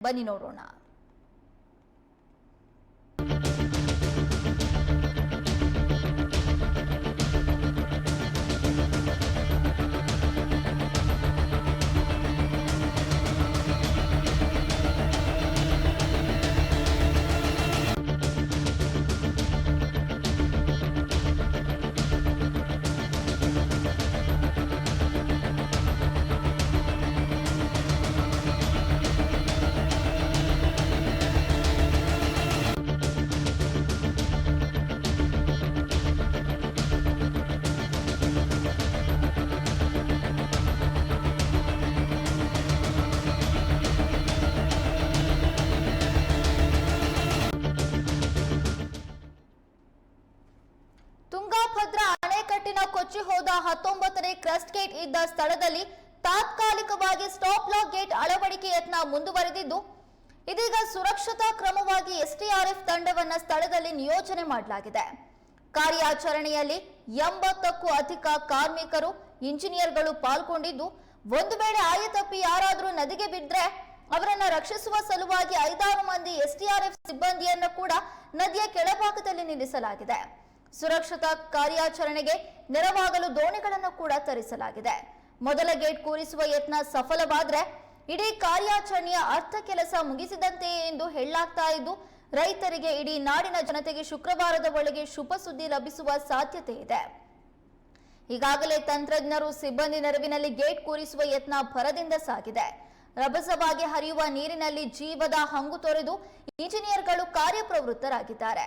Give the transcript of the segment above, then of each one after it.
ಬನ್ನಿ ನೋಡೋಣ ಕೊಚ್ಚಿ ಹೋದ ಹತ್ತೊಂಬತ್ತನೇ ಕ್ರಸ್ಟ್ ಗೇಟ್ ಇದ್ದ ಸ್ಥಳದಲ್ಲಿ ತಾತ್ಕಾಲಿಕವಾಗಿ ಸ್ಟಾಪ್ ಲಾಕ್ ಗೇಟ್ ಅಳವಡಿಕೆ ಯತ್ನ ಮುಂದುವರೆದಿದ್ದು, ಇದೀಗ ಸುರಕ್ಷತಾ ಕ್ರಮವಾಗಿ ಎಸ್ಟಿಆರ್ಎಫ್ ತಂಡವನ್ನ ಸ್ಥಳದಲ್ಲಿ ನಿಯೋಜನೆ ಮಾಡಲಾಗಿದೆ. ಕಾರ್ಯಾಚರಣೆಯಲ್ಲಿ ಎಂಬತ್ತಕ್ಕೂ ಅಧಿಕ ಕಾರ್ಮಿಕರು, ಇಂಜಿನಿಯರ್ಗಳು ಪಾಲ್ಗೊಂಡಿದ್ದು, ಒಂದು ವೇಳೆ ಆಯತಪ್ಪಿ ಯಾರಾದರೂ ನದಿಗೆ ಬಿದ್ದರೆ ಅವರನ್ನ ರಕ್ಷಿಸುವ ಸಲುವಾಗಿ ಐದಾರು ಮಂದಿ ಎಸ್ಟಿಆರ್ಎಫ್ ಸಿಬ್ಬಂದಿಯನ್ನು ಕೂಡ ನದಿಯ ಕೆಳಭಾಗದಲ್ಲಿ ನಿಲ್ಲಿಸಲಾಗಿದೆ. ಸುರಕ್ಷತಾ ಕಾರ್ಯಾಚರಣೆಗೆ ನೆರವಾಗಲು ದೋಣಿಗಳನ್ನು ಕೂಡ ತರಿಸಲಾಗಿದೆ. ಮೊದಲ ಗೇಟ್ ಕೂರಿಸುವ ಯತ್ನ ಸಫಲವಾದ್ರೆ ಇಡೀ ಕಾರ್ಯಾಚರಣೆಯ ಅರ್ಥ ಕೆಲಸ ಮುಗಿಸಿದಂತೆಯೇ ಎಂದು ಹೇಳಲಾಗ್ತಾ ಇದ್ದು, ರೈತರಿಗೆ ಇಡೀ ನಾಡಿನ ಜನತೆಗೆ ಶುಕ್ರವಾರದ ಒಳಗೆ ಶುಭ ಸುದ್ದಿ ಲಭಿಸುವ ಸಾಧ್ಯತೆ ಇದೆ. ಈಗಾಗಲೇ ತಂತ್ರಜ್ಞರು ಸಿಬ್ಬಂದಿ ನೆರವಿನಲ್ಲಿ ಗೇಟ್ ಕೂರಿಸುವ ಯತ್ನ ಭರದಿಂದ ಸಾಗಿದೆ. ರಭಸವಾಗಿ ಹರಿಯುವ ನೀರಿನಲ್ಲಿ ಜೀವದ ಹಂಗು ತೊರೆದು ಇಂಜಿನಿಯರ್ಗಳು ಕಾರ್ಯಪ್ರವೃತ್ತರಾಗಿದ್ದಾರೆ.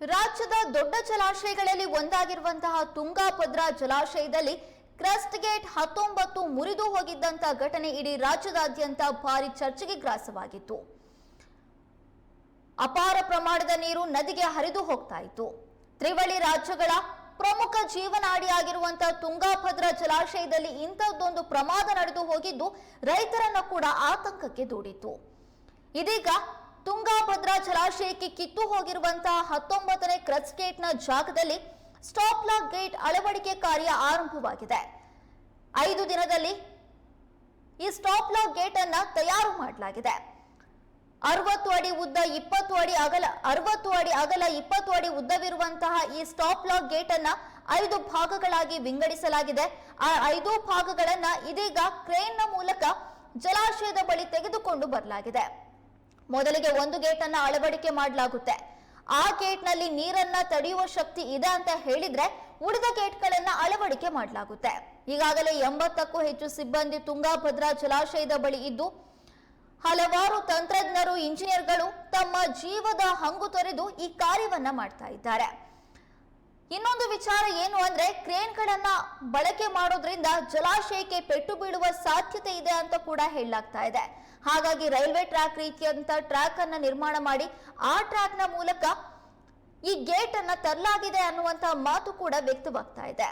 ರಾಜ್ಯದ ದೊಡ್ಡ ಜಲಾಶಯಗಳಲ್ಲಿ ಒಂದಾಗಿರುವಂತಹ ತುಂಗಾಭದ್ರಾ ಜಲಾಶಯದಲ್ಲಿ ಕ್ರಸ್ಟ್ ಗೇಟ್ ಹತ್ತೊಂಬತ್ತು ಮುರಿದು ಹೋಗಿದ್ದಂತ ಘಟನೆ ಇಡೀ ರಾಜ್ಯದಾದ್ಯಂತ ಭಾರಿ ಚರ್ಚೆಗೆ ಗ್ರಾಸವಾಗಿತ್ತು. ಅಪಾರ ಪ್ರಮಾಣದ ನೀರು ನದಿಗೆ ಹರಿದು ಹೋಗ್ತಾ ಇತ್ತು. ತ್ರಿವಳಿ ರಾಜ್ಯಗಳ ಪ್ರಮುಖ ಜೀವನಾಡಿಯಾಗಿರುವಂತಹ ತುಂಗಾಭದ್ರಾ ಜಲಾಶಯದಲ್ಲಿ ಇಂಥದ್ದೊಂದು ಪ್ರಮಾದ ನಡೆದು ಹೋಗಿದ್ದು ರೈತರನ್ನು ಕೂಡ ಆತಂಕಕ್ಕೆ ದೂಡಿತು ಇದೀಗ ತುಂಗಾಭದ್ರಾ ಜಲಾಶಯಕ್ಕೆ ಕಿತ್ತು ಹೋಗಿರುವಂತಹ ಹತ್ತೊಂಬತ್ತನೇ ಕ್ರಚ್ ಗೇಟ್ನ ಜಾಗದಲ್ಲಿ ಸ್ಟಾಪ್ ಲಾಕ್ ಗೇಟ್ ಅಳವಡಿಕೆ ಕಾರ್ಯ ಆರಂಭವಾಗಿದೆ. ಐದು ದಿನದಲ್ಲಿ ಈ ಸ್ಟಾಪ್ ಲಾಕ್ ಗೇಟ್ ಅನ್ನ ತಯಾರು ಮಾಡಲಾಗಿದೆ. ಅರವತ್ತು ಅಡಿ ಉದ್ದ ಇಪ್ಪತ್ತು ಅಡಿ ಅಗಲ, ಅರವತ್ತು ಅಡಿ ಅಗಲ, ಇಪ್ಪತ್ತು ಅಡಿ ಉದ್ದವಿರುವಂತಹ ಈ ಸ್ಟಾಪ್ ಲಾಕ್ ಗೇಟ್ ಅನ್ನ ಐದು ಭಾಗಗಳಾಗಿ ವಿಂಗಡಿಸಲಾಗಿದೆ. ಆ ಐದು ಭಾಗಗಳನ್ನ ಇದೀಗ ಕ್ರೇನ್ನ ಮೂಲಕ ಜಲಾಶಯದ ಬಳಿ ತೆಗೆದುಕೊಂಡು ಬರಲಾಗಿದೆ. ಮೊದಲಿಗೆ ಒಂದು ಗೇಟ್ ಅನ್ನ ಅಳವಡಿಕೆ ಮಾಡಲಾಗುತ್ತೆ. ಆ ಗೇಟ್ನಲ್ಲಿ ನೀರನ್ನ ತಡೆಯುವ ಶಕ್ತಿ ಇದೆ ಅಂತ ಹೇಳಿದ್ರೆ ಉಳಿದ ಗೇಟ್ಗಳನ್ನ ಅಳವಡಿಕೆ ಮಾಡಲಾಗುತ್ತೆ. ಈಗಾಗಲೇ ಎಂಬತ್ತಕ್ಕೂ ಹೆಚ್ಚು ಸಿಬ್ಬಂದಿ ತುಂಗಾಭದ್ರಾ ಜಲಾಶಯದ ಬಳಿ ಇದ್ದು, ಹಲವಾರು ತಂತ್ರಜ್ಞರು, ಇಂಜಿನಿಯರ್ಗಳು ತಮ್ಮ ಜೀವದ ಹಂಗು ತೊರೆದು ಈ ಕಾರ್ಯವನ್ನ ಮಾಡ್ತಾ ಇದ್ದಾರೆ. ಇನ್ನೊಂದು ವಿಚಾರ ಏನು ಅಂದ್ರೆ ಕ್ರೇನ್ಗಳನ್ನ ಬಳಕೆ ಮಾಡೋದ್ರಿಂದ ಜಲಾಶಯಕ್ಕೆ ಪೆಟ್ಟು ಬೀಳುವ ಸಾಧ್ಯತೆ ಇದೆ ಅಂತ ಕೂಡ ಹೇಳಲಾಗ್ತಾ ಇದೆ. ಹಾಗಾಗಿ ರೈಲ್ವೆ ಟ್ರ್ಯಾಕ್ ರೀತಿಯಂತ ಟ್ರ್ಯಾಕ್ ಅನ್ನ ನಿರ್ಮಾಣ ಮಾಡಿ ಆ ಟ್ರ್ಯಾಕ್ನ ಮೂಲಕ ಈ ಗೇಟ್ ಅನ್ನ ತರಲಾಗಿದೆ ಅನ್ನುವಂತ ಮಾತು ಕೂಡ ವ್ಯಕ್ತವಾಗ್ತಾ ಇದೆ.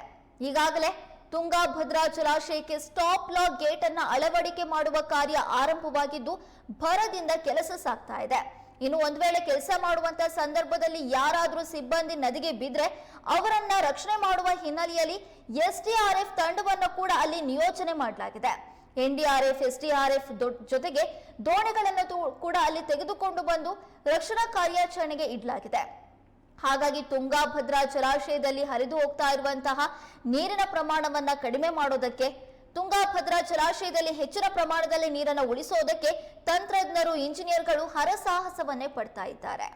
ಈಗಾಗಲೇ ತುಂಗಾಭದ್ರಾ ಜಲಾಶಯಕ್ಕೆ ಸ್ಟಾಪ್ ಲಾಕ್ ಗೇಟ್ ಅನ್ನ ಅಳವಡಿಕೆ ಮಾಡುವ ಕಾರ್ಯ ಆರಂಭವಾಗಿದ್ದು ಭರದಿಂದ ಕೆಲಸ ಸಾಗ್ತಾ ಇದೆ. ಇನ್ನು ಒಂದು ವೇಳೆ ಕೆಲಸ ಮಾಡುವಂತ ಸಂದರ್ಭದಲ್ಲಿ ಯಾರಾದರೂ ಸಿಬ್ಬಂದಿ ನದಿಗೆ ಬಿದ್ರೆ ಅವರನ್ನ ರಕ್ಷಣೆ ಮಾಡುವ ಹಿನ್ನೆಲೆಯಲ್ಲಿ ಎಸ್ಡಿಆರ್ಎಫ್ ತಂಡವನ್ನು ಕೂಡ ಅಲ್ಲಿ ನಿಯೋಜನೆ ಮಾಡಲಾಗಿದೆ. ಎನ್ಡಿಆರ್ಎಫ್ ಎಸ್ಡಿಆರ್ಎಫ್ ಜೊತೆಗೆ ದೋಣಿಗಳನ್ನು ಕೂಡ ಅಲ್ಲಿ ತೆಗೆದುಕೊಂಡು ಬಂದು ರಕ್ಷಣಾ ಕಾರ್ಯಾಚರಣೆಗೆ ಇಡಲಾಗಿದೆ. ಹಾಗಾಗಿ ತುಂಗಾಭದ್ರಾ ಜಲಾಶಯದಲ್ಲಿ ಹರಿದು ಹೋಗ್ತಾ ಇರುವಂತಹ ನೀರಿನ ಪ್ರಮಾಣವನ್ನ ಕಡಿಮೆ ಮಾಡೋದಕ್ಕೆ ತುಂಗಾಭದ್ರಾ ಜಲಾಶಯದಲ್ಲಿ ಹೆಚ್ಚಿನ ಪ್ರಮಾಣದಲ್ಲಿ ನೀರನ್ನು ಉಳಿಸೋದಕ್ಕೆ ತಂತ್ರಜ್ಞರು ಇಂಜಿನಿಯರ್ಗಳು ಹರಸಾಹಸವನ್ನೇ ಪಡ್ತಾ ಇದ್ದಾರೆ.